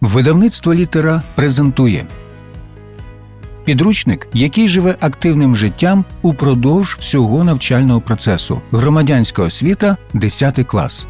Видавництво літера презентує підручник, який живе активним життям упродовж всього навчального процесу. Громадянська освіта 10 клас.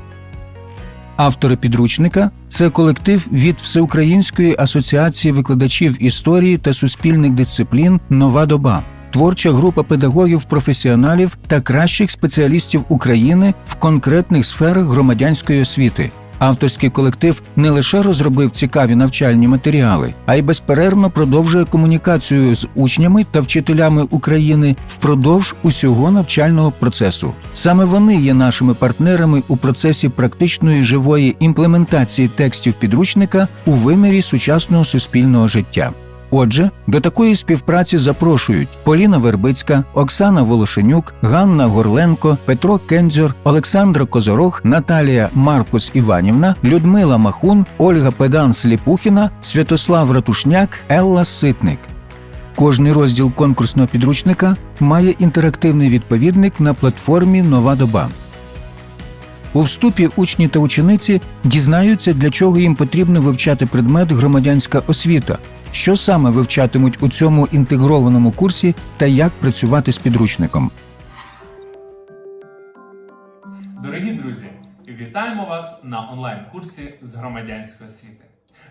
Автори підручника це колектив від Всеукраїнської асоціації викладачів історії та суспільних дисциплін Нова доба. Творча група педагогів-професіоналів та кращих спеціалістів України в конкретних сферах громадянської освіти. Авторський колектив не лише розробив цікаві навчальні матеріали, а й безперервно продовжує комунікацію з учнями та вчителями України впродовж усього навчального процесу. Саме вони є нашими партнерами у процесі практичної живої імплементації текстів підручника у вимірі сучасного суспільного життя. Отже, до такої співпраці запрошують Поліна Вербицька, Оксана Волошенюк, Ганна Горленко, Петро Кензьор, Олександра Козорог, Наталія Маркус Іванівна, Людмила Махун, Ольга Педан Сліпухіна, Святослав Ратушняк, Елла Ситник. Кожний розділ конкурсного підручника має інтерактивний відповідник на платформі Нова доба. У вступі учні та учениці дізнаються, для чого їм потрібно вивчати предмет громадянська освіта, що саме вивчатимуть у цьому інтегрованому курсі та як працювати з підручником. Дорогі друзі, вітаємо вас на онлайн-курсі з громадянської освіти.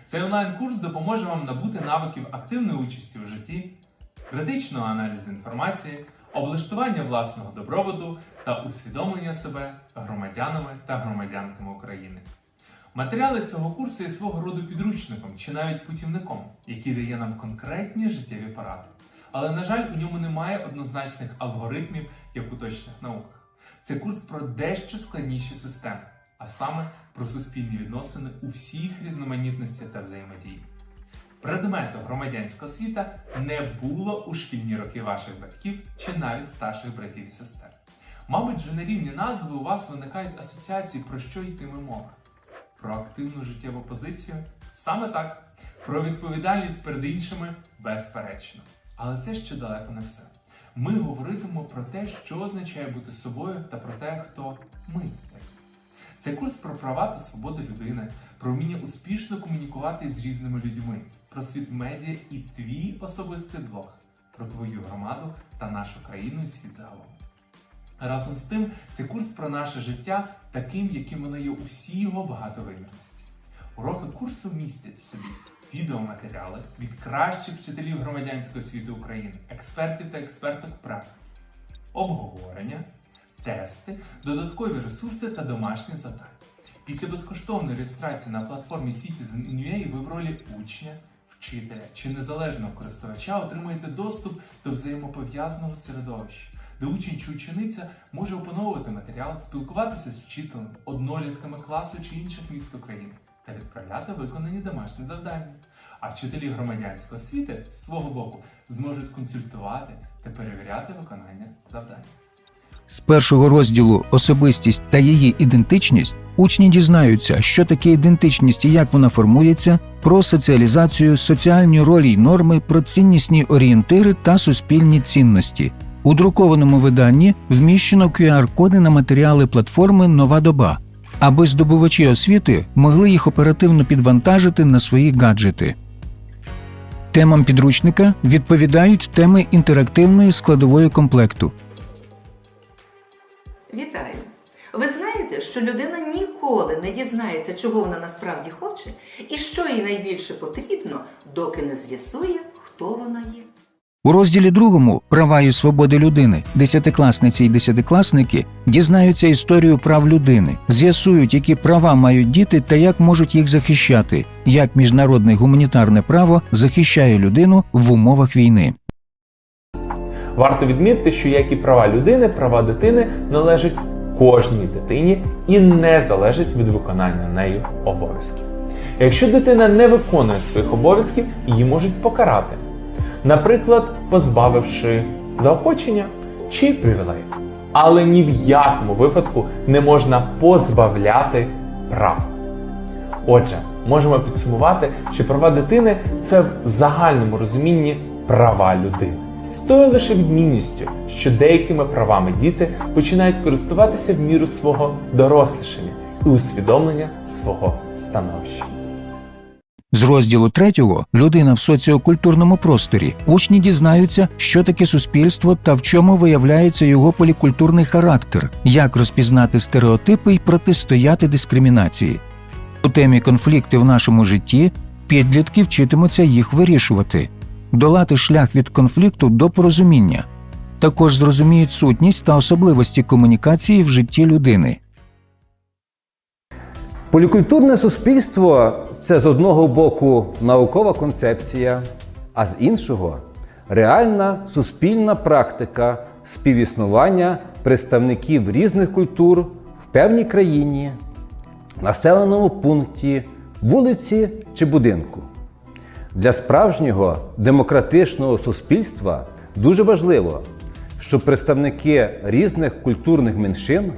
Цей онлайн-курс допоможе вам набути навиків активної участі у житті, критичного аналізу інформації, облаштування власного добробуту та усвідомлення себе громадянами та громадянками України. Матеріали цього курсу є свого роду підручником чи навіть путівником, який дає нам конкретні життєві поради. Але, на жаль, у ньому немає однозначних алгоритмів, як у точних науках. Це курс про дещо складніші системи, а саме про суспільні відносини у всіх різноманітності та взаємодії. Предмету громадянська освіта не було у шкільні роки ваших батьків чи навіть старших братів і сестер. Мабуть, вже на рівні назви у вас виникають асоціації, про що йтиме мова. Про активну життєву позицію? Саме так. Про відповідальність перед іншими безперечно. Але це ще далеко не все. Ми говоритимемо про те, що означає бути собою, та про те, хто ми такі. Це курс про права та свободи людини, про вміння успішно комунікувати з різними людьми, про світ медіа і твій особистий блог, про твою громаду та нашу країну і світ загалом. Разом з тим, це курс про наше життя таким, яким воно є у всій його багатовимірності. Уроки курсу містять в собі відеоматеріали від кращих вчителів громадянської освіти України, експертів та експерток прав, обговорення, тести, додаткові ресурси та домашні завдання. Після безкоштовної реєстрації на платформі Citizen.in.ua ви в ролі учня, вчителя чи незалежного користувача отримуєте доступ до взаємопов'язаного середовища, де учень чи учениця може опановувати матеріал, спілкуватися з вчителем, однолітками класу чи інших міст України та відправляти виконані домашні завдання. А вчителі громадянської освіти з свого боку зможуть консультувати та перевіряти виконання завдань. З першого розділу Особистість та її ідентичність учні дізнаються, що таке ідентичність і як вона формується, про соціалізацію, соціальні ролі й норми, про ціннісні орієнтири та суспільні цінності. У друкованому виданні вміщено QR-коди на матеріали платформи Нова доба, аби здобувачі освіти могли їх оперативно підвантажити на свої гаджети. Темам підручника відповідають теми інтерактивної складової комплекту. Вітаю! Ви знаєте, що людина ніколи не дізнається, чого вона насправді хоче, і що їй найбільше потрібно, доки не з'ясує, хто вона є. У розділі другому Права і свободи людини десятикласниці і десятикласники дізнаються історію прав людини, з'ясують, які права мають діти та як можуть їх захищати, як міжнародне гуманітарне право захищає людину в умовах війни. Варто відмітити, що як і права людини, права дитини належать кожній дитині і не залежать від виконання нею обов'язків. Якщо дитина не виконує своїх обов'язків, її можуть покарати, наприклад, позбавивши заохочення чи привілеїв. Але ні в якому випадку не можна позбавляти прав. Отже, можемо підсумувати, що права дитини це в загальному розумінні права людини. З тою лише відмінністю, що деякими правами діти починають користуватися в міру свого дорослішання і усвідомлення свого становища. З розділу третього Людина в соціокультурному просторі учні дізнаються, що таке суспільство та в чому виявляється його полікультурний характер, як розпізнати стереотипи і протистояти дискримінації. У темі конфлікти в нашому житті підлітки вчитимуться їх вирішувати, долати шлях від конфлікту до порозуміння. Також зрозуміють сутність та особливості комунікації в житті людини. Полікультурне суспільство це з одного боку наукова концепція, а з іншого реальна суспільна практика співіснування представників різних культур в певній країні, населеному пункті, вулиці чи будинку. Для справжнього демократичного суспільства дуже важливо, щоб представники різних культурних меншин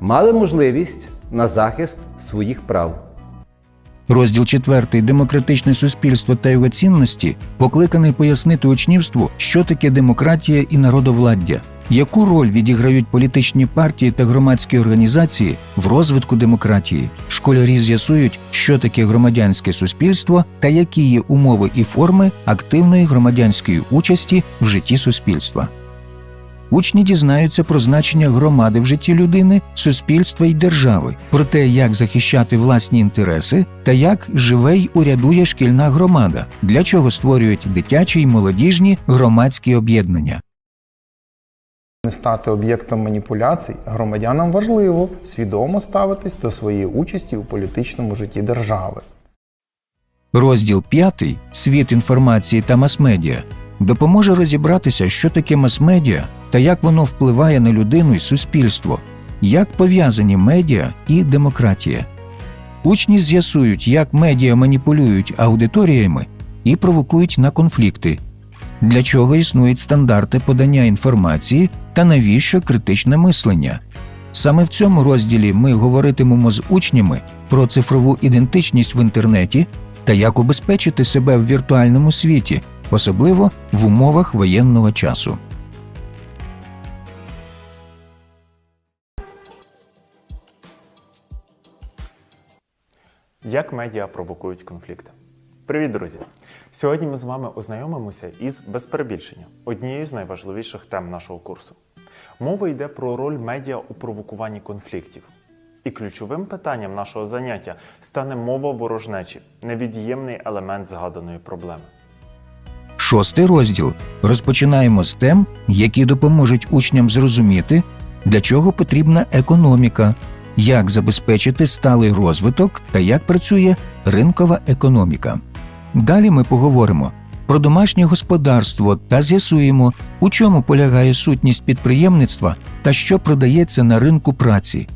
мали можливість на захист своїх прав. Розділ 4 Демократичне суспільство та його цінності покликаний пояснити учнівству, що таке демократія і народовладдя, яку роль відіграють політичні партії та громадські організації в розвитку демократії. Школярі з'ясують, що таке громадянське суспільство та які є умови і форми активної громадянської участі в житті суспільства. Учні дізнаються про значення громади в житті людини, суспільства і держави, про те, як захищати власні інтереси та як живе й урядує шкільна громада, для чого створюють дитячі й молодіжні громадські об'єднання. Не стати об'єктом маніпуляцій, громадянам важливо свідомо ставитись до своєї участі у політичному житті держави. Розділ 5 Світ інформації та мас-медіа допоможе розібратися, що таке мас-медіа та як воно впливає на людину і суспільство, як пов'язані медіа і демократія. Учні з'ясують, як медіа маніпулюють аудиторіями і провокують на конфлікти, для чого існують стандарти подання інформації та навіщо критичне мислення. Саме в цьому розділі ми говоритимемо з учнями про цифрову ідентичність в інтернеті та як убезпечити себе в віртуальному світі, особливо в умовах воєнного часу. Як медіа провокують конфлікти? Привіт, друзі! Сьогодні ми з вами ознайомимося із без перебільшення однією з найважливіших тем нашого курсу. Мова йде про роль медіа у провокуванні конфліктів. І ключовим питанням нашого заняття стане мова ворожнечі, невід'ємний елемент згаданої проблеми. Шостий розділ розпочинаємо з тем, які допоможуть учням зрозуміти, для чого потрібна економіка, як забезпечити сталий розвиток та як працює ринкова економіка. Далі ми поговоримо про домашнє господарство та з'ясуємо, у чому полягає сутність підприємництва та що продається на ринку праці.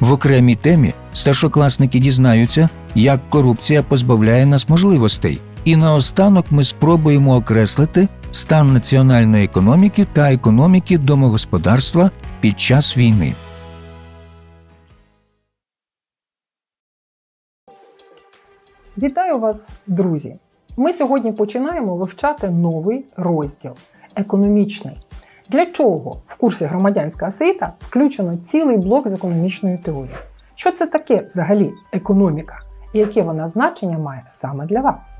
В окремій темі старшокласники дізнаються, як корупція позбавляє нас можливостей, і наостанок ми спробуємо окреслити стан національної економіки та економіки домогосподарства під час війни. Вітаю вас, друзі! Ми сьогодні починаємо вивчати новий розділ економічний. Для чого в курсі громадянська освіта включено цілий блок з економічної теорії? Що це таке взагалі економіка і яке вона значення має саме для вас?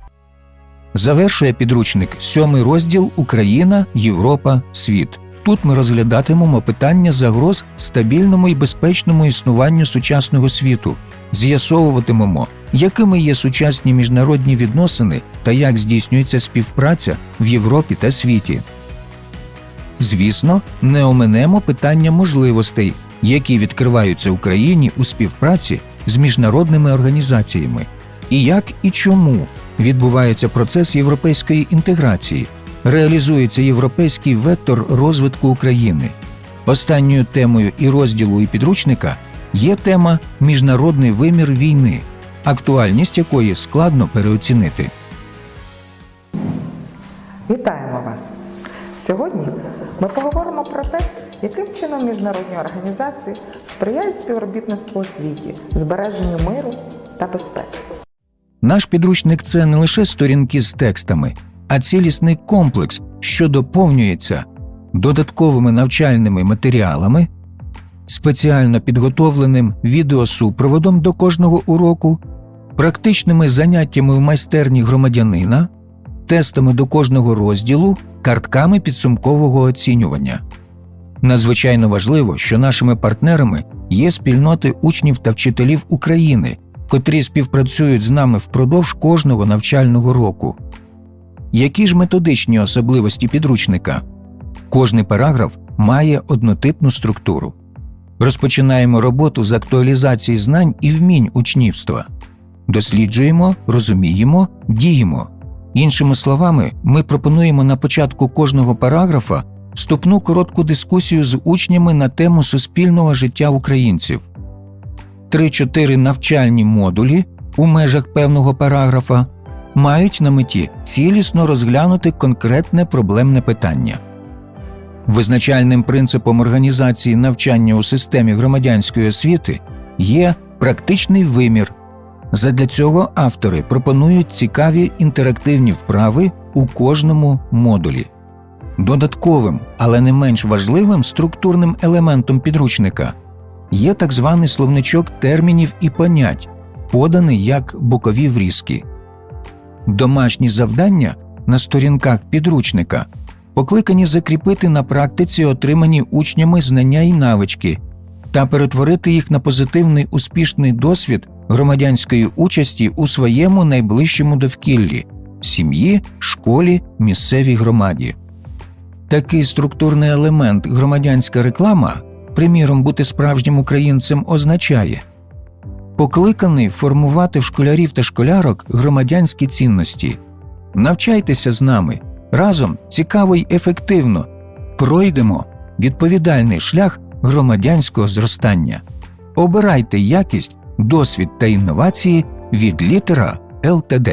Завершує підручник сьомий розділ Україна, Європа, світ. Тут ми розглядатимемо питання загроз стабільному і безпечному існуванню сучасного світу, з'ясовуватимемо, якими є сучасні міжнародні відносини та як здійснюється співпраця в Європі та світі. Звісно, не оминемо питання можливостей, які відкриваються Україні у співпраці з міжнародними організаціями, і як і чому відбувається процес європейської інтеграції, реалізується європейський вектор розвитку України. Останньою темою і розділу і підручника є тема Міжнародний вимір війни, актуальність якої складно переоцінити. Вітаємо вас! Сьогодні ми поговоримо про те, яким чином міжнародні організації сприяють співробітництву у світі, збереженню миру та безпеки. Наш підручник це не лише сторінки з текстами, а цілісний комплекс, що доповнюється додатковими навчальними матеріалами, спеціально підготовленим відеосупроводом до кожного уроку, практичними заняттями в майстерні громадянина, тестами до кожного розділу, картками підсумкового оцінювання. Надзвичайно важливо, що нашими партнерами є спільноти учнів та вчителів України, котрі співпрацюють з нами впродовж кожного навчального року. Які ж методичні особливості підручника? Кожний параграф має однотипну структуру. Розпочинаємо роботу з актуалізації знань і вмінь учнівства. Досліджуємо, розуміємо, діємо. Іншими словами, ми пропонуємо на початку кожного параграфа вступну коротку дискусію з учнями на тему суспільного життя українців. 3-4 навчальні модулі у межах певного параграфа мають на меті цілісно розглянути конкретне проблемне питання. Визначальним принципом організації навчання у системі громадянської освіти є практичний вимір. Задля цього автори пропонують цікаві інтерактивні вправи у кожному модулі. Додатковим, але не менш важливим структурним елементом підручника є так званий словничок термінів і понять, поданий як бокові врізки. Домашні завдання на сторінках підручника покликані закріпити на практиці отримані учнями знання і навички та перетворити їх на позитивний успішний досвід громадянської участі у своєму найближчому довкіллі сім'ї, школі, місцевій громаді. Такий структурний елемент громадянська реклама, приміром, бути справжнім українцем означає покликаний формувати в школярів та школярок громадянські цінності. Навчайтеся з нами разом цікаво й ефективно пройдемо відповідальний шлях громадянського зростання. Обирайте якість, досвід та інновації від літера ЛТД.